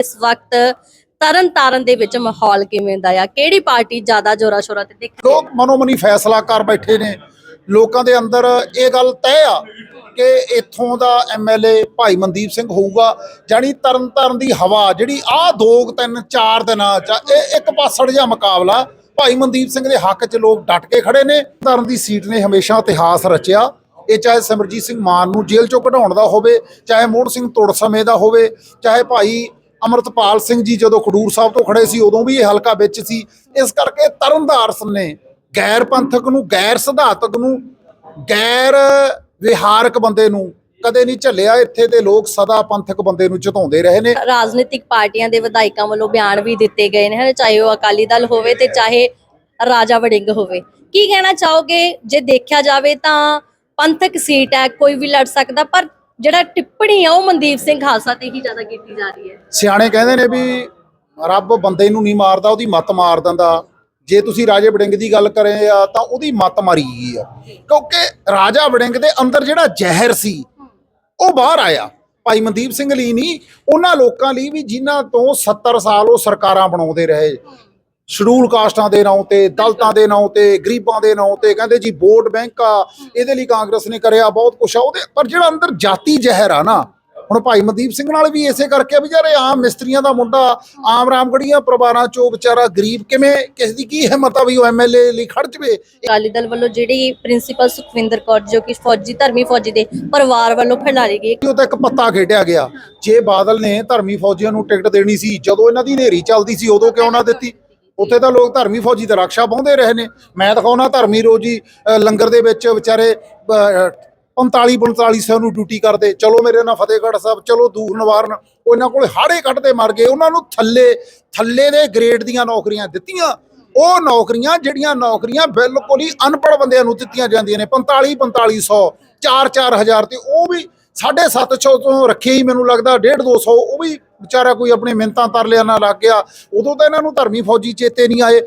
ਇਸ ਵਕਤ ਤਰਨ ਤਾਰਨ ਦੇ ਵਿੱਚ ਮਾਹੌਲ ਕਿਵੇਂ ਦਾ ਆ? ਕਿਹੜੀ ਪਾਰਟੀ ਜ਼ਿਆਦਾ ਜ਼ੋਰਾ ਸ਼ੋਰਾ ਤੇ ਦਿਖ ਰਹੀ ਹੈ? ਲੋਕ ਮਨੋਮਨੀ ਫੈਸਲਾ ਕਰ ਬੈਠੇ ਨੇ। ਲੋਕਾਂ ਦੇ ਅੰਦਰ ਇਹ ਗੱਲ ਤੈਅ ਆ ਕਿ ਇੱਥੋਂ ਦਾ ਐਮਐਲਏ ਭਾਈ ਮਨਦੀਪ ਸਿੰਘ ਹੋਊਗਾ ਜਾਨੀ ਤਰਨ ਦੀ ਹਵਾ, ਜਿਹੜੀ ਆ ਦੋ ਤਿੰਨ ਚਾਰ ਦਿਨਾਂ ਚ ਇਹ ਇੱਕ ਪਾਸੜ ਜਿਹਾ ਮੁਕਾਬਲਾ ਭਾਈ ਮਨਦੀਪ ਸਿੰਘ ਦੇ ਹੱਕ 'ਚ ਲੋਕ ਡਟ ਕੇ ਖੜੇ ਨੇ। ਤਰਨ ਦੀ ਸੀਟ ਨੇ ਹਮੇਸ਼ਾ ਇਤਿਹਾਸ ਰਚਿਆ। ਇਹ ਚਾਹੇ ਸਿਮਰਜੀਤ ਸਿੰਘ ਮਾਨ ਨੂੰ ਜੇਲ੍ਹ ਚੋਂ ਕਢਾਉਣ ਦਾ ਹੋਵੇ, ਚਾਹੇ ਮੋਹਨ ਸਿੰਘ ਤੁੜ ਸਮੇਂ ਦਾ ਹੋਵੇ, ਚਾਹੇ ਭਾਈ ਅਮਰਤਪਾਲ ਸਿੰਘ ਜੀ ਜਦੋਂ ਖਡੂਰ ਸਾਹਿਬ ਤੋਂ ਖੜੇ ਸੀ, ਉਦੋਂ ਵੀ ਇਹ ਹਲਕਾ ਵਿੱਚ ਸੀ। ਇਸ ਕਰਕੇ ਤਰਨਦਾਰਸ ਨੇ ਗੈਰ ਪੰਥਕ ਨੂੰ, ਗੈਰ ਸਿਧਾਂਤਕ ਨੂੰ, ਗੈਰ ਵਿਹਾਰਕ ਬੰਦੇ ਨੂੰ ਕਦੇ ਨਹੀਂ ਝੱਲਿਆ। ਇੱਥੇ ਦੇ ਲੋਕ ਸਦਾ ਪੰਥਕ ਬੰਦੇ ਨੂੰ ਜਿਤਾਉਂਦੇ ਰਹੇ ਨੇ। ਰਾਜਨੀਤਿਕ ਪਾਰਟੀਆਂ ਦੇ ਵਿਧਾਇਕਾਂ ਵੱਲੋਂ ਬਿਆਨ ਵੀ ਦਿੱਤੇ ਗਏ ਨੇ ਚਾਹੇ ਉਹ ਅਕਾਲੀ ਦਲ ਹੋਵੇ ਤੇ ਚਾਹੇ ਰਾਜਾ ਵੜਿੰਗ ਹੋਵੇ। ਕੀ ਕਹਿਣਾ ਚਾਹੋਗੇ? ਜੇ ਦੇਖਿਆ ਜਾਵੇ ਤਾਂ ਪੰਥਕ ਸੀਟ ਹੈ, ਕੋਈ ਵੀ ਲੜ ਸਕਦਾ, ਪਰ ਜਿਹੜਾ ਟਿੱਪਣੀ ਆ ਉਹ ਮਨਦੀਪ ਸਿੰਘ ਖਾਲਸਾ ਤੇ ਹੀ ਜ਼ਿਆਦਾ ਕੀਤੀ ਜਾ ਰਹੀ ਹੈ। ਸਿਆਣੇ ਕਹਿੰਦੇ ਨੇ ਵੀ ਰੱਬ ਬੰਦੇ ਨੂੰ ਨਹੀਂ ਮਾਰਦਾ, ਉਹਦੀ ਮੱਤ ਮਾਰ ਦਿੰਦਾ। ਜੇ ਤੁਸੀਂ ਰਾਜੇ ਵੜਿੰਗ ਦੀ ਗੱਲ ਕਰੇ ਆ, ਤਾਂ ਉਹਦੀ ਮੱਤ ਮਾਰੀ ਗਈ ਆ। ਕਿਉਂਕਿ ਰਾਜਾ ਵੜਿੰਗ ਦੇ ਅੰਦਰ ਜਿਹੜਾ ਜ਼ਹਿਰ ਸੀ, ਉਹ ਬਾਹਰ ਆਇਆ। ਭਾਈ ਮਨਦੀਪ ਸਿੰਘ ਲਈ ਨਹੀਂ, ਉਹਨਾਂ ਲੋਕਾਂ ਲਈ ਵੀ ਜਿਨ੍ਹਾਂ ਤੋਂ 70 ਸਾਲ ਉਹ ਸਰਕਾਰਾਂ ਬਣਾਉਂਦੇ ਰਹੇ। ਸ਼ਡਿਊਲ ਕਾਸਟਾਂ ਦੇ ਨਾਂ ਤੇ ਦਲਤਾਂ ਦੇ ਨਾਂ ਤੇ ਗਰੀਬਾਂ ਦੇ ਨਾਂ ਤੇ ਕਹਿੰਦੇ ਜੀ ਵੋਟ ਬੈਂਕ ਆ ਇਹਦੇ ਲਈ ਕਾਂਗਰਸ ਨੇ ਕਰਿਆ ਬਹੁਤ ਕੁਛ ਆ ਉਹਦੇ ਪਰ ਜਿਹੜਾ ਅੰਦਰ ਜਾਤੀ ਜ਼ਹਿਰ ਆ ਨਾ ਹੁਣ ਭਾਈ ਮਨਦੀਪ ਸਿੰਘ ਨਾਲ ਵੀ ਇਸੇ ਕਰਕੇ ਵੀ ਯਾਰ ਇਹ ਆਮ ਮਿਸਤਰੀਆਂ ਦਾ ਮੁੰਡਾ ਆਮ ਰਾਮਗੜੀਆਂ ਪਰਿਵਾਰਾਂ ਚੋਂ ਵਿਚਾਰਾ ਗਰੀਬ ਕਿਵੇਂ ਕਿਸ ਦੀ ਕੀ ਹਿੰਮਤ ਆ ਵੀ ਉਹ ਐਮਐਲਏ ਲਈ ਖੜ ਜਵੇ? ਅਕਾਲੀ ਦਲ ਵੱਲੋਂ ਜਿਹੜੀ ਪ੍ਰਿੰਸੀਪਲ ਸੁਖਵਿੰਦਰ ਕੌਰ ਜੋ ਕਿ ਫੌਜੀ ਧਰਮੀ ਫੌਜੀ ਦੇ ਪਰਿਵਾਰ ਵੱਲੋਂ ਫੈਲਾਈ ਗਈ। ਉਹ ਤਾਂ ਇੱਕ ਪੱਤਾ ਖੇਡਿਆ ਗਿਆ। ਜੇ ਬਾਦਲ ਨੇ ਧਰਮੀ ਫੌਜੀਆਂ ਨੂੰ ਟਿਕਟ ਦੇਣੀ ਸੀ ਜਦੋਂ ਇਹਨਾਂ ਦੀ ਹਨੇਰੀ ਚੱਲਦੀ ਸੀ ਉਦੋਂ ਕਿਉਂ ਨਾ ਦਿੱਤੀ? ਉੱਥੇ ਤਾਂ ਲੋਕ ਧਰਮੀ ਫੌਜੀ ਦਾ ਰਕਸ਼ਾ ਪਾਉਂਦੇ ਰਹੇ ਨੇ। ਮੈਂ ਦਿਖਾਉਣਾ ਧਰਮੀ ਰੋਜੀ ਲੰਗਰ ਦੇ ਵਿੱਚ ਵਿਚਾਰੇ ਅ, 45 ਸੌ ਨੂੰ ਡਿਊਟੀ ਕਰਦੇ। ਚਲੋ ਮੇਰੇ ਨਾਲ ਫਤਿਹਗੜ੍ਹ ਸਾਹਿਬ ਚਲੋ ਦੂਰ ਨਿਵਾਰਨ ਉਹ ਇਹਨਾਂ ਕੋਲੇ ਹਾੜੇ ਕੱਢਦੇ ਮਰ ਗਏ। ਉਹਨਾਂ ਨੂੰ ਥੱਲੇ ਥੱਲੇ ਦੇ ਗ੍ਰੇਡ ਦੀਆਂ ਨੌਕਰੀਆਂ ਦਿੱਤੀਆਂ। ਉਹ ਨੌਕਰੀਆਂ ਜਿਹੜੀਆਂ ਨੌਕਰੀਆਂ ਬਿਲਕੁਲ ਹੀ ਅਨਪੜ੍ਹ ਬੰਦਿਆਂ ਨੂੰ ਦਿੱਤੀਆਂ ਜਾਂਦੀਆਂ ਨੇ। 45 4500 4 4000 ਤੇ ਉਹ ਵੀ 750 ਤੋਂ ਰੱਖੇ ਹੀ ਮੈਨੂੰ ਲੱਗਦਾ 1.5 200 ਉਹ ਵੀ ਵਿਚਾਰਾ ਕੋਈ ਆਪਣੇ ਮਿੰਤਾਂ ਤਰਲਿਆਂ ਨਾਲ ਲੱਗ ਗਿਆ। ਉਦੋਂ ਤਾਂ ਇਹਨਾਂ ਨੂੰ ਧਰਮੀ ਫੌਜੀ ਚੇਤੇ ਨਹੀਂ ਆਏ।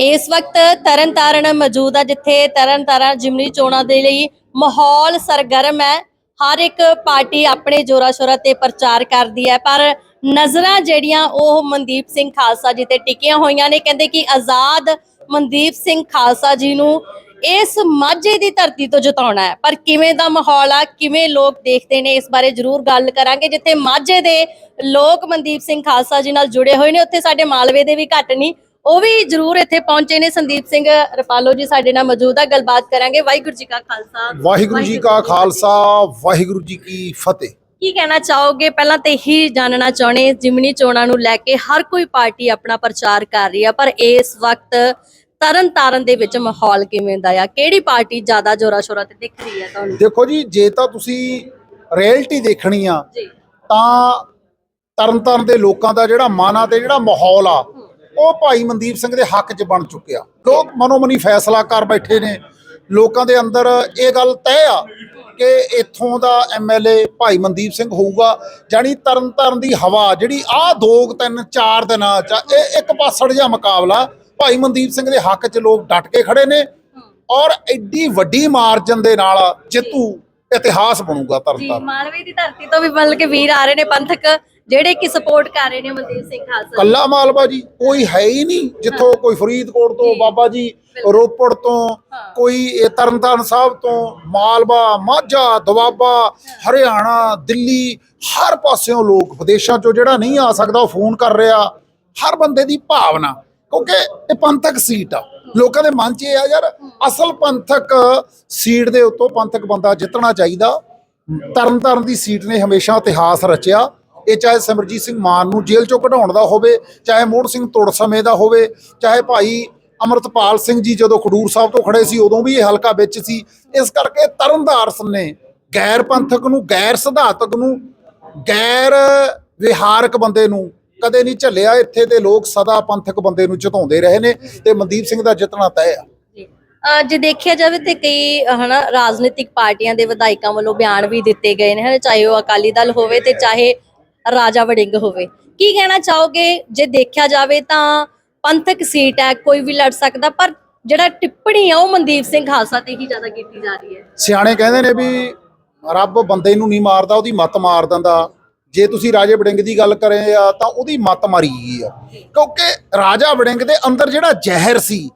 ਇਸ ਵਕਤ ਤਰਨ ਮੌਜੂਦ ਆ, ਜਿੱਥੇ ਤਰਨ ਜਿਮਨੀ ਚੋਣਾਂ ਦੇ ਲਈ ਮਾਹੌਲ ਸਰਗਰਮ ਹੈ। ਹਰ ਇੱਕ ਪਾਰਟੀ ਆਪਣੇ ਜੋਰਾ ਸ਼ੋਰਾ ਤੇ ਪ੍ਰਚਾਰ ਕਰਦੀ ਹੈ, ਪਰ ਨਜ਼ਰਾਂ ਜਿਹੜੀਆਂ ਉਹ ਮਨਦੀਪ ਸਿੰਘ ਖਾਲਸਾ ਜੀ ਤੇ ਟਿਕੀਆਂ ਹੋਈਆਂ ਨੇ। ਕਹਿੰਦੇ ਕਿ ਆਜ਼ਾਦ ਮਨਦੀਪ ਸਿੰਘ ਖਾਲਸਾ ਜੀ ਨੂੰ ਇਸ ਮਾਝੇ ਦੀ ਧਰਤੀ ਤੋਂ ਜਿਤਾਉਣਾ ਹੈ। ਪਰ ਕਿਵੇਂ ਦਾ ਮਾਹੌਲ ਆ ਕਿਵੇਂ ਲੋਕ ਦੇਖਦੇ ਨੇ ਇਸ ਬਾਰੇ ਜ਼ਰੂਰ ਗੱਲ ਕਰਾਂਗੇ ਜਿੱਥੇ ਮਾਝੇ ਦੇ ਲੋਕ ਮਨਦੀਪ ਸਿੰਘ ਖਾਲਸਾ ਜੀ ਨਾਲ ਜੁੜੇ ਹੋਏ ਨੇ ਉੱਥੇ ਸਾਡੇ ਮਾਲਵੇ ਦੇ ਵੀ ਘੱਟ ਨਹੀਂ ਉਹ ਵੀ ਜਰੂਰ ਇੱਥੇ ਪਹੁੰਚੇ ਨੇ। ਸੰਦੀਪ ਸਿੰਘ ਰਪਾਲੋ ਜੀ ਸਾਡੇ ਨਾਲ ਮੌਜੂਦ ਆ ਗੱਲਬਾਤ ਕਰਾਂਗੇ। ਵਾਹਿਗੁਰੂ ਜੀ ਕਾ ਖਾਲਸਾ। ਵਾਹਿਗੁਰੂ ਜੀ ਕਾ ਖਾਲਸਾ ਵਾਹਿਗੁਰੂ ਜੀ ਕੀ ਫਤਿਹ। ਕੀ ਕਹਿਣਾ ਚਾਹੋਗੇ? ਪਹਿਲਾਂ ਤੇ ਹੀ ਜਾਣਨਾ ਚਾਹੁੰਦੇ ਜਿਮਨੀ ਚੋਣਾਂ ਨੂੰ ਲੈ ਕੇ ਹਰ ਕੋਈ ਪਾਰਟੀ ਆਪਣਾ ਪ੍ਰਚਾਰ ਕਰ ਰਹੀ ਆ ਪਰ ਇਸ ਵਕਤ ਤਰਨ ਤਾਰਨ ਦੇ ਵਿੱਚ ਮਾਹੌਲ ਕਿਵੇਂ ਦਾ ਆ? ਕਿਹੜੀ ਪਾਰਟੀ ਜ਼ਿਆਦਾ ਜ਼ੋਰਾ ਸ਼ੋਰਾ ਤੇ ਦਿਖ ਰਹੀ ਹੈ ਤੁਹਾਨੂੰ? ਦੇਖੋ ਜੀ ਜੇ ਤਾਂ ਤੁਸੀਂ ਰਿਐਲਿਟੀ ਦੇਖਣੀ ਆ ਜੀ। ਤਾਂ ਤਰਨਤਾਰਨ ਦੇ ਲੋਕਾਂ ਦਾ ਜਿਹੜਾ ਮਨ ਆ ਤੇ ਜਿਹੜਾ ਮਾਹੌਲ ਆ ਉਹ ਭਾਈ ਮਨਦੀਪ ਸਿੰਘ ਦੇ ਹੱਕ 'ਚ ਬਣ ਚੁੱਕਿਆ। ਲੋਕ ਮਨੋਮਨੀ ਫੈਸਲਾ ਕਰ ਬੈਠੇ ਨੇ। ਲੋਕਾਂ ਦੇ ਅੰਦਰ ਇਹ ਗੱਲ ਤੈਅ ਆ ਕਿ ਇੱਥੋਂ ਦਾ ਐਮਐਲਏ ਭਾਈ ਮਨਦੀਪ ਸਿੰਘ ਹੋਊਗਾ ਜਾਨੀ ਤਰਨਤਾਰਨ ਦੀ ਹਵਾ ਜਿਹੜੀ ਆ ਦੋ ਤਿੰਨ ਚਾਰ ਦਿਨਾਂ ਚ ਇਹ ਇੱਕ ਪਾਸੜ ਜਿਹਾ ਮੁਕਾਬਲਾ ਭਾਈ ਮਨਦੀਪ ਸਿੰਘ ਦੇ ਹੱਕ 'ਚ ਲੋਕ ਡਟ ਕੇ ਖੜੇ ਨੇ ਔਰ ਐਡੀ ਵੱਡੀ ਮਾਰਜਨ ਦੇ ਨਾਲ ਜੇਤੂ ਇਤਿਹਾਸ ਬਣੂਗਾ ਤਰਨਤਾਰਨ ਮਾਲਵੇ ਦੀ ਧਰਤੀ ਤੋਂ ਵੀ ਬਲ ਕੇ ਵੀਰ ਆ ਰਹੇ ਨੇ ਪੰਥਕ ਜਿਹੜੇ ਕਿ ਸਪੋਰਟ ਕਰ ਰਹੇ ਨੇ ਮਨਦੀਪ ਸਿੰਘ ਖਾਲਸਾ। ਕੱਲਾ ਮਾਲਵਾ ਜੀ ਕੋਈ ਹੈ ਹੀ ਨਹੀਂ ਜਿੱਥੋਂ ਕੋਈ ਫਰੀਦਕੋਟ ਤੋਂ ਬਾਬਾ ਜੀ। ਰੋਪੜ ਤੋਂ। ਕੋਈ ਤਰਨਤਾਰਨ ਸਾਹਿਬ ਤੋਂ ਮਾਲਵਾ ਮਾਝਾ ਦੁਆਬਾ ਹਰਿਆਣਾ ਦਿੱਲੀ ਹਰ ਪਾਸਿਓਂ ਲੋਕ ਵਿਦੇਸ਼ਾਂ ਚੋਂ ਜਿਹੜਾ ਨਹੀਂ ਆ ਸਕਦਾ ਉਹ ਫੋਨ ਕਰ ਰਿਹਾ ਹਰ ਬੰਦੇ ਦੀ ਭਾਵਨਾ ਕਿਉਂਕਿ ਇਹ ਪੰਥਕ ਸੀਟ ਆ। ਲੋਕਾਂ ਦੇ ਮਨ 'ਚ ਇਹ ਆ ਯਾਰ, ਅਸਲ ਪੰਥਕ ਸੀਟ ਦੇ ਉੱਤੋਂ ਪੰਥਕ ਬੰਦਾ ਜਿੱਤਣਾ ਚਾਹੀਦਾ। ਤਰਨ ਤਰਨਤਾਰਨ ਦੀ ਸੀਟ ਨੇ ਹਮੇਸ਼ਾ ਇਤਿਹਾਸ ਰਚਿਆ। ਇਹ ਚਾਹੇ ਸਿਮਰਜੀਤ ਸਿੰਘ ਮਾਨ ਨੂੰ ਜੇਲ੍ਹ ਚੋਂ ਕਢਾਉਣ ਦਾ ਹੋਵੇ, ਚਾਹੇ ਮੋਹਨ ਸਿੰਘ ਤੋੜ ਸਮੇਂ ਦਾ ਹੋਵੇ, ਚਾਹੇ ਭਾਈ ਅਮਰਤਪਾਲ ਸਿੰਘ ਜੀ ਜਦੋਂ ਖਡੂਰ ਸਾਹਿਬ ਤੋਂ ਖੜੇ ਸੀ, ਉਦੋਂ ਵੀ ਇਹ ਹਲਕਾ ਵਿੱਚ ਸੀ। ਇਸ ਕਰਕੇ ਤਰਨਦਾਰਸ ਨੇ ਗੈਰ ਪੰਥਕ ਨੂੰ, ਗੈਰ ਸਿਧਾਂਤਕ ਨੂੰ, ਗੈਰ ਵਿਹਾਰਕ ਬੰਦੇ ਨੂੰ ਕਦੇ ਨਹੀਂ ਝੱਲਿਆ ਇੱਥੇ ਦੇ ਲੋਕ ਸਦਾ ਪੰਥਕ ਬੰਦੇ ਨੂੰ ਜਿਤਾਉਂਦੇ ਰਹੇ ਨੇ ਤੇ ਮਨਦੀਪ ਸਿੰਘ ਦਾ ਜਿੱਤਣਾ ਤੈਅ ਆ। ਜੀ। ਦੇਖਿਆ ਜਾਵੇ ਤੇ ਕਈ ਹਨਾ ਰਾਜਨੀਤਿਕ ਪਾਰਟੀਆਂ ਦੇ ਵਿਧਾਇਕਾਂ ਵੱਲੋਂ ਬਿਆਨ ਵੀ ਦਿੱਤੇ ਗਏ ਨੇ ਹਨਾ ਚਾਹੇ ਉਹ ਅਕਾਲੀ ਦਲ ਹੋਵੇ ਤੇ ਚਾਹੇ ਰਾਜਾ ਵੜਿੰਗ ਹੋਵੇ। ਕੀ ਕਹਿਣਾ ਚਾਹੋਗੇ? ਜੇ ਦੇਖਿਆ ਜਾਵੇ ਤਾਂ ਪੰਥਕ ਸੀਟ ਹੈ ਕੋਈ ਵੀ ਲੜ ਸਕਦਾ ਪਰ ਜਿਹੜਾ ਟਿੱਪਣੀ ਆ ਉਹ ਮਨਦੀਪ ਸਿੰਘ ਖਾਲਸਾ ਤੇ ਹੀ ਜ਼ਿਆਦਾ ਕੀਤੀ ਜਾ ਰਹੀ ਹੈ। ਸਿਆਣੇ ਕਹਿੰਦੇ ਨੇ ਵੀ ਰੱਬ ਬੰਦੇ ਨੂੰ ਨਹੀਂ ਮਾਰਦਾ ਉਹਦੀ ਮੱਤ ਮਾਰ ਦਿੰਦਾ। ਜੇ ਤੁਸੀਂ ਰਾਜੇ ਵੜਿੰਗ ਦੀ ਗੱਲ ਕਰੇ ਆ ਤਾਂ ਉਹਦੀ ਮੱਤ ਮਾਰੀ ਗਈ ਆ। ਕਿਉਂਕਿ ਰਾਜਾ ਵੜਿੰਗ ਦੇ ਅੰਦਰ ਜਿਹੜਾ ਜ਼ਹਿਰ ਸੀ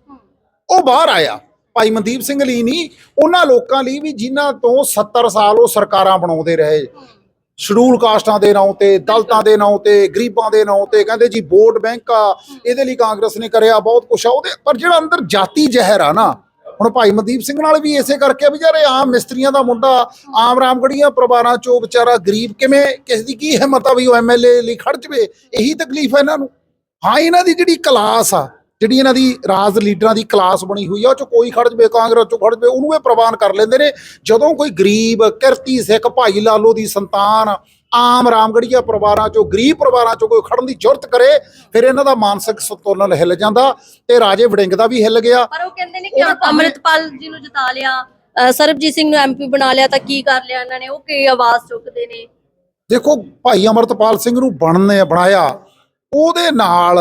ਉਹ ਬਾਹਰ ਆਇਆ। ਭਾਈ ਮਨਦੀਪ ਸਿੰਘ ਲਈ ਨਹੀਂ ਉਹਨਾਂ ਲੋਕਾਂ ਲਈ ਵੀ ਜਿਨ੍ਹਾਂ ਤੋਂ 70 ਸਾਲ ਉਹ ਸਰਕਾਰਾਂ ਬਣਾਉਂਦੇ ਰਹੇ। ਸ਼ਡਿਊਲ ਕਾਸਟਾਂ ਦੇ ਨਾਂ ਤੇ ਦਲਤਾਂ ਦੇ ਨਾਂ ਤੇ ਗਰੀਬਾਂ ਦੇ ਨਾਂ ਤੇ ਕਹਿੰਦੇ ਜੀ ਵੋਟ ਬੈਂਕ ਆ ਇਹਦੇ ਲਈ ਕਾਂਗਰਸ ਨੇ ਕਰਿਆ ਬਹੁਤ ਕੁਛ ਆ। ਉਹਦੇ ਪਰ ਜਿਹੜਾ ਅੰਦਰ ਜਾਤੀ ਜ਼ਹਿਰ ਆ ਨਾ ਹੁਣ ਭਾਈ ਮਨਦੀਪ ਸਿੰਘ ਨਾਲ ਵੀ ਇਸੇ ਕਰਕੇ ਆ ਵੀ ਯਾਰ ਇਹ ਆਮ ਮਿਸਤਰੀਆਂ ਦਾ ਮੁੰਡਾ, ਆਮ ਰਾਮਗੜੀਆਂ ਪਰਿਵਾਰਾਂ ਚੋਂ ਵਿਚਾਰਾ ਗਰੀਬ ਕਿਵੇਂ ਕਿਸ ਦੀ ਕੀ ਹਿੰਮਤ ਆ ਵੀ ਉਹ ਐਮਐਲਏ ਲਈ ਖੜ ਜਵੇ? ਇਹੀ ਤਕਲੀਫ ਹੈ ਇਹਨਾਂ ਨੂੰ। ਹਾਂ, ਇਹਨਾਂ ਦੀ ਜਿਹੜੀ ਕਲਾਸ ਆ, ਜਿਹੜੀ ਇਹਨਾਂ ਦੀ ਰਾਜ ਲੀਡਰਾਂ ਦੀ ਕਲਾਸ ਬਣੀ ਹੋਈ ਆ, ਉਹ ਚ ਕੋਈ ਖੜ ਜਵੇ, ਕਾਂਗਰਸ ਚ ਖੜ ਜਵੇ, ਉਹਨੂੰ ਇਹ ਪ੍ਰਵਾਨ ਕਰ ਲੈਂਦੇ ਨੇ। ਜਦੋਂ ਕੋਈ ਗਰੀਬ, ਕਿਰਤੀ ਸਿੱਖ, ਭਾਈ ਲਾਲੋ ਦੀ ਸੰਤਾਨ ਆਮ ਰਾਮਗੜੀਆ ਪਰਿਵਾਰਾਂ ਚੋਂ ਗਰੀਬ ਪਰਿਵਾਰਾਂ ਚੋਂ ਕੋਈ ਖੜਨ ਦੀ ਜ਼ਰੂਰਤ ਕਰੇ ਫਿਰ ਇਹਨਾਂ ਦਾ ਮਾਨਸਿਕ ਸੰਤੁਲਨ ਹਿੱਲ ਜਾਂਦਾ ਤੇ ਰਾਜੇ ਵੜਿੰਗ ਦਾ ਵੀ ਹਿੱਲ ਗਿਆ। ਪਰ ਉਹ ਕਹਿੰਦੇ ਨੇ ਕਿ ਅੰਮ੍ਰਿਤਪਾਲ ਜੀ ਨੂੰ ਜਿਤਾ ਲਿਆ। ਸਰਬਜੀਤ ਸਿੰਘ ਨੂੰ ਐਮਪੀ ਬਣਾ ਲਿਆ ਤਾਂ ਕੀ ਕਰ ਲਿਆ ਇਹਨਾਂ ਨੇ? ਉਹ ਕੀ ਆਵਾਜ਼ ਚੁੱਕਦੇ ਨੇ? ਦੇਖੋ ਭਾਈ ਅਮਰਤਪਾਲ ਸਿੰਘ ਨੂੰ ਬਣਨੇ ਬਣਾਇਆ। ਉਹਦੇ ਨਾਲ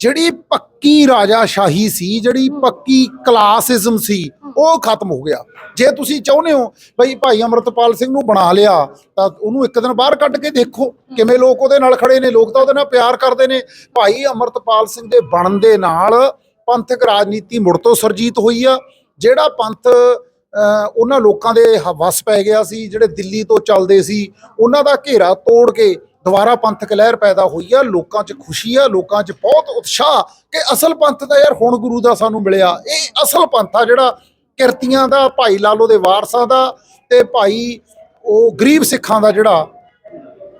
ਜਿਹੜੀ ਪੱਕੀ ਰਾਜਾਸ਼ਾਹੀ ਸੀ ਜਿਹੜੀ ਪੱਕੀ ਕਲਾਸਿਜ਼ਮ ਸੀ ਉਹ ਖਤਮ ਹੋ ਗਿਆ। ਜੇ ਤੁਸੀਂ ਚਾਹੁੰਦੇ ਹੋ ਬਈ ਭਾਈ ਅਮਰਤਪਾਲ ਸਿੰਘ ਨੂੰ ਬਣਾ ਲਿਆ, ਤਾਂ ਉਹਨੂੰ ਇੱਕ ਦਿਨ ਬਾਹਰ ਕੱਢ ਕੇ ਦੇਖੋ ਕਿਵੇਂ ਲੋਕ ਉਹਦੇ ਨਾਲ ਖੜੇ ਨੇ। ਲੋਕ ਤਾਂ ਉਹਦੇ ਨਾਲ ਪਿਆਰ ਕਰਦੇ ਨੇ। ਭਾਈ ਅਮਰਤਪਾਲ ਸਿੰਘ ਦੇ ਬਣਨ ਦੇ ਨਾਲ ਪੰਥਕ ਰਾਜਨੀਤੀ ਮੁੜ ਤੋਂ ਸਰਜੀਤ ਹੋਈ ਆ। ਜਿਹੜਾ ਪੰਥ ਅਹ ਉਹਨਾਂ ਲੋਕਾਂ ਦੇ ਹ- ਵੱਸ ਪੈ ਗਿਆ ਸੀ, ਜਿਹੜੇ ਦਿੱਲੀ ਤੋਂ ਚੱਲਦੇ ਸੀ, ਉਹਨਾਂ ਦਾ ਘੇਰਾ ਤੋੜ ਕੇ ਦੁਬਾਰਾ ਪੰਥਕ ਲਹਿਰ ਪੈਦਾ ਹੋਈ ਆ। ਲੋਕਾਂ 'ਚ ਖੁਸ਼ੀ ਆ, ਲੋਕਾਂ 'ਚ ਬਹੁਤ ਉਤਸ਼ਾਹ ਕਿ ਅਸਲ ਪੰਥ ਤਾਂ ਯਾਰ ਹੁਣ ਗੁਰੂ ਦਾ ਸਾਨੂੰ ਮਿਲਿਆ। ਇਹ ਅਸਲ ਪੰਥ ਆ ਜਿਹੜਾ ਕਿਰਤੀਆਂ ਦਾ, ਭਾਈ ਲਾਲੋ ਦੇ ਵਾਰਸਾਂ ਦਾ ਤੇ ਭਾਈ ਉਹ ਗਰੀਬ ਸਿੱਖਾਂ ਦਾ ਜਿਹੜਾ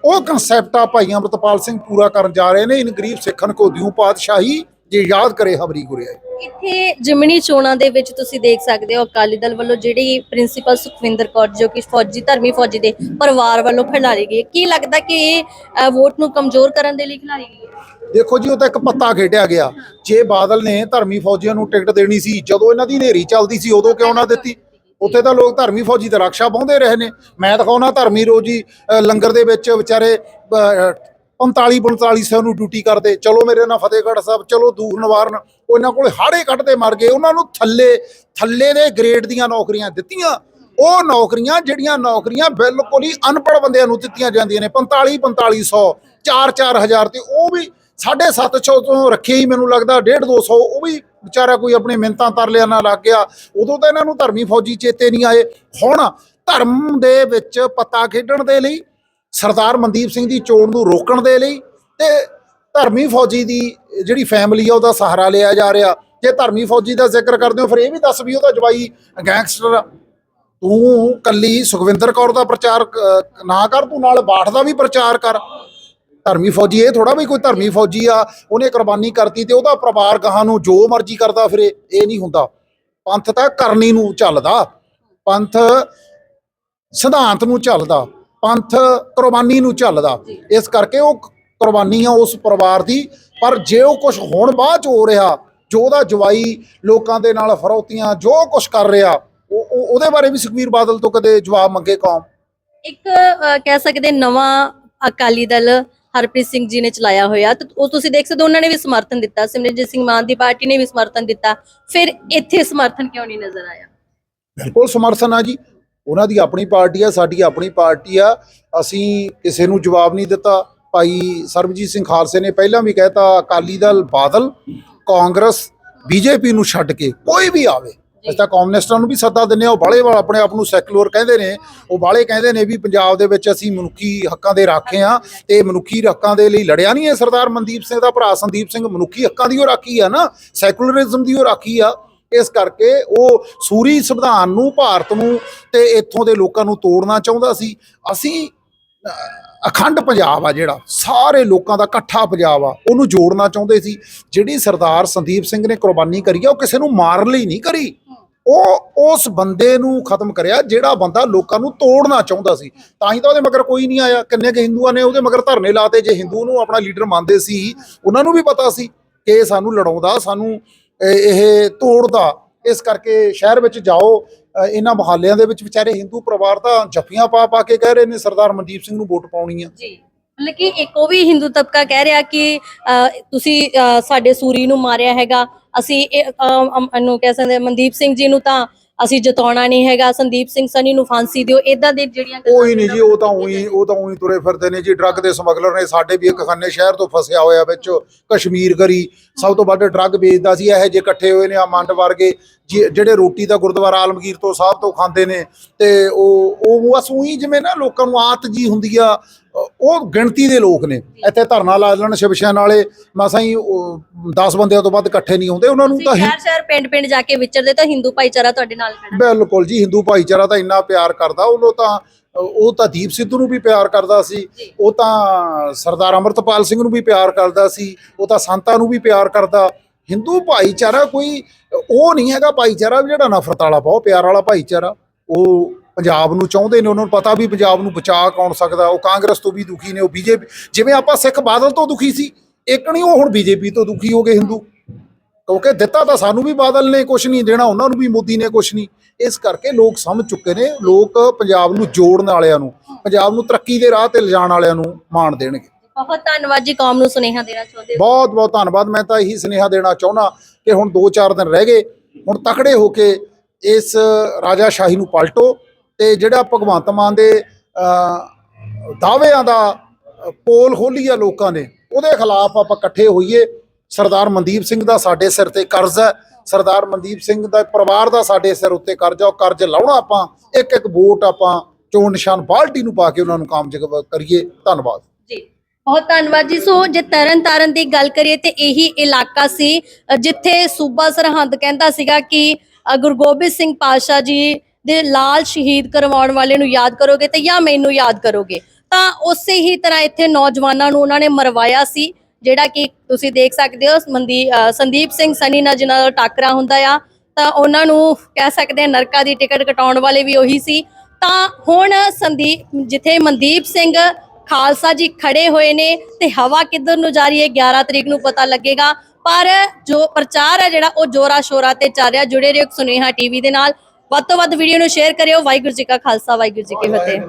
ਉਹ ਕਨਸੈਪਟ ਆ ਭਾਈ ਅੰਮ੍ਰਿਤਪਾਲ ਸਿੰਘ ਪੂਰਾ ਕਰਨ ਜਾ ਰਹੇ ਨੇ। ਇਨ ਗਰੀਬ ਸਿੱਖਨ ਕੋ ਦਿਉ ਪਾਤਸ਼ਾਹੀ, ਜੇ ਯਾਦ ਕਰੇ ਹਬਰੀ ਗੁਰਿਆ ਇੱਥੇ ਜਿਮਣੀ ਚੋਣਾਂ ਦੇ ਵਿੱਚ ਤੁਸੀਂ ਦੇਖ ਸਕਦੇ ਹੋ, ਅਕਾਲੀ ਦਲ ਵੱਲੋਂ ਜਿਹੜੀ ਪ੍ਰਿੰਸੀਪਲ ਸੁਖਵਿੰਦਰ ਕੌਰ ਜੋ ਕਿ ਫੌਜੀ, ਧਰਮੀ ਫੌਜੀ ਦੇ ਪਰਿਵਾਰ ਵੱਲੋਂ ਖਿਲਾਰੀ ਗਈ ਕੀ ਲੱਗਦਾ ਕਿ ਇਹ ਵੋਟ ਨੂੰ ਕਮਜ਼ੋਰ ਕਰਨ ਦੇ ਲਈ ਖਿਲਾਰੀ ਗਈ ਦੇਖੋ ਜੀ ਉਹ ਤਾਂ ਇੱਕ ਪੱਤਾ ਖੇਡਿਆ ਗਿਆ। ਜੇ ਬਾਦਲ ਨੇ ਧਰਮੀ ਫੌਜੀਆਂ ਨੂੰ ਟਿਕਟ ਦੇਣੀ ਸੀ ਜਦੋਂ ਇਹਨਾਂ ਦੀ ਹਨੇਰੀ ਚੱਲਦੀ ਸੀ ਉਦੋਂ ਕਿਉਂ ਨਾ ਦਿੱਤੀ? ਉੱਥੇ ਤਾਂ ਲੋਕ ਧਰਮੀ ਫੌਜੀ ਤੇ ਰਕਸ਼ਾ ਪਾਉਂਦੇ ਰਹੇ ਨੇ। ਮੈਂ ਦਿਖਾਉਣਾ ਧਰਮੀ ਰੋਜੀ ਲੰਗਰ ਦੇ ਵਿੱਚ ਵਿਚਾਰੇ ਅ, 45 ਸੌ ਨੂੰ ਡਿਊਟੀ ਕਰਦੇ। ਚਲੋ ਮੇਰੇ ਨਾਲ ਫਤਿਹਗੜ੍ਹ ਸਾਹਿਬ ਚਲੋ ਦੂਰ ਨਿਵਾਰਨ ਉਹ ਇਹਨਾਂ ਕੋਲ ਹਾੜੇ ਕੱਢਦੇ ਮਰ ਗਏ। ਉਹਨਾਂ ਨੂੰ ਥੱਲੇ ਥੱਲੇ ਦੇ ਗ੍ਰੇਡ ਦੀਆਂ ਨੌਕਰੀਆਂ ਦਿੱਤੀਆਂ। ਉਹ ਨੌਕਰੀਆਂ ਜਿਹੜੀਆਂ ਨੌਕਰੀਆਂ ਬਿਲਕੁਲ ਹੀ ਅਨਪੜ੍ਹ ਬੰਦਿਆਂ ਨੂੰ ਦਿੱਤੀਆਂ ਜਾਂਦੀਆਂ ਨੇ। 45 4500 4 4000 ਤੇ ਉਹ ਵੀ 750 ਤੋਂ ਰੱਖੇ ਹੀ ਮੈਨੂੰ ਲੱਗਦਾ 1.5 200 ਉਹ ਵੀ ਵਿਚਾਰਾ ਕੋਈ ਆਪਣੇ ਮਿੰਤਾਂ ਤਰਲਿਆਂ ਨਾਲ ਲੱਗ ਗਿਆ। ਉਦੋਂ ਤਾਂ ਇਹਨਾਂ ਨੂੰ ਧਰਮੀ ਫੌਜੀ ਚੇਤੇ ਨਹੀਂ ਆਏ। ਹੁਣ ਧਰਮ ਦੇ ਵਿੱਚ ਪੱਤਾ ਖੇਡਣ ਦੇ ਲਈ, ਸਰਦਾਰ ਮਨਦੀਪ ਸਿੰਘ ਦੀ ਚੋਣ ਨੂੰ ਰੋਕਣ ਦੇ ਲਈ ਤੇ ਧਰਮੀ ਫੌਜੀ ਦੀ ਜਿਹੜੀ ਫੈਮਿਲੀ ਆ, ਉਹਦਾ ਸਹਾਰਾ ਲਿਆ ਜਾ ਰਿਹਾ। ਜੇ ਧਰਮੀ ਫੌਜੀ ਦਾ ਜ਼ਿਕਰ ਕਰਦੇ ਹੋ, ਫਿਰ ਇਹ ਵੀ ਦੱਸ ਵੀ ਉਹਦਾ ਜਵਾਈ ਗੈਂਗਸਟਰ ਆ। ਤੂੰ ਕੱਲੀ ਸੁਖਵਿੰਦਰ ਕੌਰ ਦਾ ਪ੍ਰਚਾਰ ਨਾ ਕਰ, ਤੂੰ ਨਾਲ ਬਾਠ ਦਾ ਵੀ ਪ੍ਰਚਾਰ ਕਰ। ਧਰਮੀ ਫੌਜੀ ਇਹ ਥੋੜਾ ਵੀ ਕੋਈ ਧਰਮੀ ਫੌਜੀ ਆ ਉਹਨੇ ਕੁਰਬਾਨੀ ਕਰਤੀ ਤੇ ਉਹਦਾ ਪਰਿਵਾਰ ਗਾਹਾਂ ਨੂੰ ਜੋ ਮਰਜ਼ੀ ਕਰਦਾ ਫਿਰੇ ਇਹ ਨਹੀਂ ਹੁੰਦਾ। ਪੰਥ ਤਾਂ ਕਰਨੀ ਨੂੰ ਚੱਲਦਾ ਪੰਥ ਸਿਧਾਂਤ ਨੂੰ ਚੱਲਦਾ ਪੰਥ ਕੁਰਬਾਨੀ ਨੂੰ ਚੱਲਦਾ। ਇਸ ਕਰਕੇ ਉਹ ਕੁਰਬਾਨੀ ਆ ਉਸ ਪਰਿਵਾਰ ਦੀ ਪਰ ਜੇ ਉਹ ਕੁਝ ਹੁਣ ਬਾਅਦ ਚ ਹੋ ਰਿਹਾ ਜੋ ਉਹਦਾ ਜਵਾਈ ਲੋਕਾਂ ਦੇ ਨਾਲ ਫਰੌਤੀਆਂ ਜੋ ਕੁਝ ਕਰ ਰਿਹਾ ਉਹ ਉਹ- ਉਹਦੇ ਬਾਰੇ ਵੀ ਸੁਖਬੀਰ ਬਾਦਲ ਤੋਂ ਕਦੇ ਜਵਾਬ ਮੰਗੇ ਕੌਮ? ਇੱਕ ਕਹਿ ਸਕਦੇ ਨਵਾਂ ਅਕਾਲੀ ਦਲ ਹਰਪ੍ਰੀਤ ਸਿੰਘ ਜੀ ਨੇ ਚਲਾਇਆ ਹੋਇਆ, ਤੇ ਉਹ ਤੁਸੀਂ ਦੇਖ ਸਕਦੇ ਹੋ, ਉਹਨਾਂ ਨੇ ਵੀ ਸਮਰਥਨ ਦਿੱਤਾ, ਸਿਮਰਨਜੀਤ ਸਿੰਘ ਮਾਨ ਦੀ ਪਾਰਟੀ ਨੇ ਵੀ ਸਮਰਥਨ ਦਿੱਤਾ, ਫਿਰ ਇੱਥੇ ਸਮਰਥਨ ਕਿਉਂ ਨਹੀਂ ਨਜ਼ਰ ਆਇਆ? ਬਿਲਕੁਲ ਸਮਰਥਨ ਆ ਜੀ, ਉਹਨਾਂ ਦੀ ਆਪਣੀ ਪਾਰਟੀ ਆ, ਸਾਡੀ ਆਪਣੀ ਪਾਰਟੀ ਆ, ਅਸੀਂ ਕਿਸੇ ਨੂੰ ਜਵਾਬ ਨਹੀਂ ਦਿੱਤਾ, ਭਾਈ ਸਰਬਜੀਤ ਸਿੰਘ ਖਾਲਸੇ ਨੇ ਪਹਿਲਾਂ ਵੀ ਕਹਿਤਾ, ਅਕਾਲੀ ਦਲ ਬਾਦਲ, ਕਾਂਗਰਸ, ਬੀਜੇਪੀ ਨੂੰ ਛੱਡ ਕੇ ਕੋਈ ਵੀ ਆਵੇ ਅਸੀਂ ਤਾਂ ਕਮਿਊਨਿਸਟਾਂ ਨੂੰ ਵੀ ਸੱਦਾ ਦਿੰਨੇ ਆ ਉਹ ਬਾਲੇ ਵਾਲ ਆਪਣੇ ਆਪ ਨੂੰ ਸੈਕੂਲਰ ਕਹਿੰਦੇ ਨੇ, ਉਹ ਬਾਲੇ ਕਹਿੰਦੇ ਨੇ ਵੀ ਪੰਜਾਬ ਦੇ ਵਿੱਚ ਅਸੀਂ ਮਨੁੱਖੀ ਹੱਕਾਂ ਦੇ ਰਾਖੇ ਆ ਤੇ ਮਨੁੱਖੀ ਹੱਕਾਂ ਦੇ ਲਈ ਲੜਿਆ ਨਹੀਂ ਹੈ ਸਰਦਾਰ ਮਨਦੀਪ ਸਿੰਘ ਦਾ ਭਰਾ ਸੰਦੀਪ ਸਿੰਘ ਮਨੁੱਖੀ ਹੱਕਾਂ ਦੀ ਉਹ ਰਾਖੀ ਆ ਨਾ ਸੈਕੂਲਰਿਜ਼ਮ ਦੀ ਉਹ ਰਾਖੀ ਆ। ਇਸ ਕਰਕੇ ਉਹ ਸੂਰੀ ਸੰਵਿਧਾਨ ਨੂੰ, ਭਾਰਤ ਨੂੰ ਤੇ ਇੱਥੋਂ ਦੇ ਲੋਕਾਂ ਨੂੰ ਤੋੜਨਾ ਚਾਹੁੰਦਾ ਸੀ। ਅਸੀਂ ਅਖੰਡ ਪੰਜਾਬ ਆ ਜਿਹੜਾ, ਸਾਰੇ ਲੋਕਾਂ ਦਾ ਇਕੱਠਾ ਪੰਜਾਬ ਆ, ਉਹਨੂੰ ਜੋੜਨਾ ਚਾਹੁੰਦੇ ਸੀ। ਜਿਹੜੀ ਸਰਦਾਰ ਸੰਦੀਪ ਸਿੰਘ ਨੇ ਕੁਰਬਾਨੀ ਕਰੀ ਆ, ਉਹ ਕਿਸੇ ਨੂੰ ਮਾਰਨ ਲਈ ਨਹੀਂ ਕਰੀ। ਉਹ ਉਸ ਬੰਦੇ ਨੂੰ ਖਤਮ ਕਰਿਆ ਜਿਹੜਾ ਬੰਦਾ ਲੋਕਾਂ ਨੂੰ ਤੋੜਨਾ ਚਾਹੁੰਦਾ ਸੀ। ਤਾਂ ਹੀ ਤਾਂ ਉਹਦੇ ਮਗਰ ਕੋਈ ਨਹੀਂ ਆਇਆ। ਕਿੰਨੇ ਕੁ ਹਿੰਦੂਆਂ ਨੇ ਉਹਦੇ ਮਗਰ ਧਰਨੇ ਲਾਤੇ ਜੇ ਹਿੰਦੂ ਨੂੰ ਆਪਣਾ ਲੀਡਰ ਮੰਨਦੇ ਸੀ, ਉਹਨਾਂ ਨੂੰ ਵੀ ਪਤਾ ਸੀ ਕਿ ਸਾਨੂੰ ਲੜਾਉਂਦਾ, ਸਾਨੂੰ ਇਹ ਤੋੜਦਾ। ਇਸ ਕਰਕੇ ਸ਼ਹਿਰ ਵਿੱਚ ਜਾਓ। ਇਹਨਾਂ ਮੁਹੱਲਿਆਂ ਦੇ ਵਿੱਚ ਵਿਚਾਰੇ ਹਿੰਦੂ ਪਰਿਵਾਰ ਤਾਂ ਜੱਫੀਆਂ ਪਾ ਪਾ ਕੇ ਕਹਿ ਰਹੇ ਨੇ, ਸਰਦਾਰ ਮਨਦੀਪ ਸਿੰਘ ਨੂੰ ਵੋਟ ਪਾਉਣੀ ਆ। ਜੀ। ਮਤਲਬ ਕਿ ਇੱਕ ਉਹ ਵੀ ਹਿੰਦੂ ਤਬਕਾ ਕਹਿ ਰਿਹਾ ਕਿ ਤੁਸੀਂ ਸਾਡੇ ਸੂਰੀ ਨੂੰ ਮਾਰਿਆ ਹੈਗਾ। ਅਸੀਂ ਇਹਨੂੰ ਕਹਿ ਸਕਦੇ ਮਨਦੀਪ ਸਿੰਘ ਜੀ ਨੂੰ ਤਾਂ ਅਸੀਂ ਜਿਤਾਉਣਾ ਨਹੀਂ ਹੈਗਾ ਸੰਦੀਪ ਸਿੰਘ ਸਨੀ ਨੂੰ ਫਾਂਸੀ ਦਿਓ ਇਦਾਂ ਦੇ ਜਿਹੜੀਆਂ ਉਹ ਹੀ ਨਹੀਂ ਜੀ ਉਹ ਤਾਂ ਉਹੀ ਉਹ ਤਾਂ ਉਹੀ ਤੁਰੇ ਫਿਰਦੇ ਨੇ ਜੀ ਡਰੱਗ ਦੇ ਸਮਗਲਰ ਨੇ ਸਾਡੇ ਵੀ ਇੱਕ ਖੰਨੇ ਸ਼ਹਿਰ ਤੋਂ ਫਸਿਆ ਹੋਇਆ ਵਿੱਚ ਕਸ਼ਮੀਰ ਗਰੀ ਸਭ ਤੋਂ ਵੱਧ ਡਰੱਗ ਵੇਚਦਾ ਸੀ ਇਹੋ ਜਿਹੇ ਇਕੱਠੇ ਹੋਏ ਨੇ ਆ ਮੰਡ ਵਰਗੇ ਜਿ- ਜਿਹੜੇ ਰੋਟੀ ਦਾ ਗੁਰਦੁਆਰਾ ਆਲਮਗੀਰ ਤੋਂ ਸਾਹਿਬ ਤੋਂ ਖਾਂਦੇ ਨੇ ਤੇ ਉਹ ਉਹ ਬਸ ਉਹੀ ਜਿਵੇਂ ਨਾ ਲੋਕਾਂ ਨੂੰ ਆਤ ਜੀ ਹੁੰਦੀ ਆ ਉਹ ਗਿਣਤੀ ਦੇ ਲੋਕ ਨੇ। ਇੱਥੇ ਧਰਨਾ ਲਾ ਲੈਣ ਸ਼ਿਵਸ਼ੈਨ ਵਾਲੇ ਮਸਾਂ ਹੀ 10 ਬੰਦਿਆਂ ਤੋਂ ਵੱਧ ਇਕੱਠੇ ਨਹੀਂ ਹੁੰਦੇ। ਉਹਨਾਂ ਨੂੰ ਤਾਂ ਸ਼ਹਿਰ ਸ਼ਹਿਰ ਪਿੰਡ ਪਿੰਡ ਜਾ ਕੇ ਵਿਚਰਦੇ ਤਾਂ ਹਿੰਦੂ ਭਾਈਚਾਰਾ ਤੁਹਾਡੇ ਨਾਲ ਖੜਾ। ਬਿਲਕੁਲ ਜੀ ਹਿੰਦੂ ਭਾਈਚਾਰਾ ਤਾਂ ਇੰਨਾ ਪਿਆਰ ਕਰਦਾ। ਉਹਨੂੰ ਤਾਂ ਉਹ ਤਾਂ ਦੀਪ ਸਿੱਧੂ ਨੂੰ ਵੀ ਪਿਆਰ ਕਰਦਾ ਸੀ। ਉਹ ਤਾਂ ਸਰਦਾਰ ਅਮਰਤਪਾਲ ਸਿੰਘ ਨੂੰ ਵੀ ਪਿਆਰ ਕਰਦਾ ਸੀ। ਉਹ ਤਾਂ ਸੰਤਾਂ ਨੂੰ ਵੀ ਪਿਆਰ ਕਰਦਾ। ਹਿੰਦੂ ਭਾਈਚਾਰਾ ਕੋਈ ਉਹ ਨਹੀਂ ਹੈਗਾ ਭਾਈਚਾਰਾ ਵੀ ਜਿਹੜਾ ਨਫ਼ਰਤ ਵਾਲਾ ਬਹੁਤ ਪਿਆਰ ਵਾਲਾ ਭਾਈਚਾਰਾ। ਉਹ ਪੰਜਾਬ ਨੂੰ ਚਾਹੁੰਦੇ ਨੇ ਉਹਨਾਂ ਨੂੰ ਪਤਾ ਵੀ ਪੰਜਾਬ ਨੂੰ ਬਚਾ ਕੌਣ ਸਕਦਾ ਉਹ ਕਾਂਗਰਸ ਤੋਂ ਵੀ ਦੁਖੀ ਨੇ ਉਹ ਬੀਜੇਪੀ ਜਿਵੇਂ ਆਪਾਂ ਸਿੱਖ ਬਾਦਲ ਤੋਂ ਦੁਖੀ ਸੀ ਇੱਕ ਨਹੀਂ ਉਹ ਹੁਣ ਬੀਜੇਪੀ ਤੋਂ ਦੁਖੀ ਹੋ ਗਏ ਹਿੰਦੂ। ਕਿਉਂਕਿ ਦਿੱਤਾ ਤਾਂ ਸਾਨੂੰ ਵੀ ਬਾਦਲ ਨੇ ਕੁਝ ਨਹੀਂ ਦੇਣਾ ਉਹਨਾਂ ਨੂੰ ਵੀ ਮੋਦੀ ਨੇ ਕੁਝ ਨਹੀਂ। ਇਸ ਕਰਕੇ ਲੋਕ ਸਮਝ ਚੁੱਕੇ ਨੇ ਲੋਕ ਪੰਜਾਬ ਨੂੰ ਜੋੜਨ ਵਾਲਿਆਂ ਨੂੰ ਪੰਜਾਬ ਨੂੰ ਤਰੱਕੀ ਦੇ ਰਾਹ ਤੇ ਲਿਜਾਣ ਵਾਲਿਆਂ ਨੂੰ ਮਾਣ ਦੇਣਗੇ। ਬਹੁਤ ਧੰਨਵਾਦ ਜੀ ਕੌਮ ਨੂੰ ਸੁਨੇਹਾ ਦੇਣਾ ਚਾਹੁੰਦੇ ਹੋ। ਬਹੁਤ ਬਹੁਤ ਧੰਨਵਾਦ ਮੈਂ ਤਾਂ ਇਹੀ ਸੁਨੇਹਾ ਦੇਣਾ ਚਾਹੁੰਦਾ ਕਿ ਹੁਣ 2-4 ਦਿਨ ਰਹਿ ਗਏ ਹੁਣ ਤਕੜੇ ਹੋ ਕੇ ਇਸ ਰਾਜਾ ਸ਼ਾਹੀ ਨੂੰ ਪਲਟੋ ਤੇ ਜਿਹੜਾ ਭਗਵੰਤ ਮਾਨ ਦੇ ਅਹ, ਦਾਅਵਿਆਂ ਦਾ ਪੋਲ ਖੋਲੀ ਆ ਲੋਕਾਂ ਨੇ ਉਹਦੇ ਖਿਲਾਫ ਆਪਾਂ ਇਕੱਠੇ ਹੋਈਏ। ਸਰਦਾਰ ਮਨਦੀਪ ਸਿੰਘ ਦਾ ਸਾਡੇ ਸਿਰ ਤੇ ਕਰਜ਼ ਹੈ। ਸਰਦਾਰ ਮਨਦੀਪ ਸਿੰਘ ਦਾ ਪਰਿਵਾਰ ਦਾ ਸਾਡੇ ਸਿਰ ਉੱਤੇ ਕਰਜ਼ ਆ ਉਹ ਕਰਜ਼ ਲਾਉਣਾ ਆਪਾਂ ਇੱਕ ਇੱਕ ਵੋਟ ਆਪਾਂ ਚੋਣ ਨਿਸ਼ਾਨ ਬਾਲਟੀ ਨੂੰ ਪਾ ਕੇ ਉਹਨਾਂ ਨੂੰ ਕਾਮਯਾਬ ਕਰੀਏ। ਧੰਨਵਾਦ। ਜੀ ਬਹੁਤ ਧੰਨਵਾਦ ਜੀ। ਸੋ ਜੇ ਤਰਨ ਤਾਰਨ ਦੀ ਗੱਲ ਕਰੀਏ ਤੇ ਇਹੀ ਇਲਾਕਾ ਸੀ ਜਿੱਥੇ ਸੂਬਾ ਸਰਹੰਦ ਕਹਿੰਦਾ ਸੀਗਾ ਕਿ ਗੁਰੂ ਗੋਬਿੰਦ ਸਿੰਘ ਪਾਤਸ਼ਾਹ ਜੀ ਦੇ ਲਾਲ ਸ਼ਹੀਦ ਕਰਵਾਉਣ ਵਾਲੇ ਨੂੰ ਯਾਦ ਕਰੋਗੇ ਤੇ ਜਾਂ ਮੈਨੂੰ ਯਾਦ ਕਰੋਗੇ। ਤਾਂ ਉਸੇ ਹੀ ਤਰ੍ਹਾਂ ਇੱਥੇ ਨੌਜਵਾਨਾਂ ਨੂੰ ਉਹਨਾਂ ਨੇ ਮਰਵਾਇਆ ਸੀ, ਜਿਹੜਾ ਕਿ ਤੁਸੀਂ ਦੇਖ ਸਕਦੇ ਹੋ ਮੰਦੀ ਸੰਦੀਪ ਸਿੰਘ ਸਨੀ ਨਾਲ ਜਿਨ੍ਹਾਂ ਦਾ ਟਾਕਰਾ ਹੁੰਦਾ ਆ, ਤਾਂ ਉਹਨਾਂ ਨੂੰ ਕਹਿ ਸਕਦੇ ਹਾਂ ਨਰਕਾ ਦੀ ਟਿਕਟ ਕਟਾਉਣ ਵਾਲੇ ਵੀ ਉਹੀ ਸੀ। ਤਾਂ ਹੁਣ ਸੰਦੀਪ ਜਿੱਥੇ ਮਨਦੀਪ ਸਿੰਘ ਖਾਲਸਾ ਜੀ ਖੜੇ ਹੋਏ ਨੇ ਤੇ ਹਵਾ ਕਿੱਧਰ ਨੂੰ ਜਾ ਰਹੀ ਹੈ 11 ਤਰੀਕ ਨੂੰ ਪਤਾ ਲੱਗੇਗਾ। ਪਰ ਜੋ ਪ੍ਰਚਾਰ ਹੈ ਜਿਹੜਾ ਉਹ ਜੋਰਾ ਸ਼ੋਰਾ ਤੇ ਚੱਲ ਰਿਹਾ। ਜੁੜੇ ਰਹੋ ਸੁਨੇਹਾ ਟੀਵੀ ਦੇ ਨਾਲ। ਵੱਧ ਤੋਂ ਵੱਧ ਵੀਡੀਓ ਨੂੰ ਸ਼ੇਅਰ ਕਰਿਓ। ਵਾਹਿਗੁਰੂ ਜੀ ਕਾ ਖਾਲਸਾ, ਵਾਹਿਗੁਰੂ ਜੀ ਕੀ ਫਤਿਹ।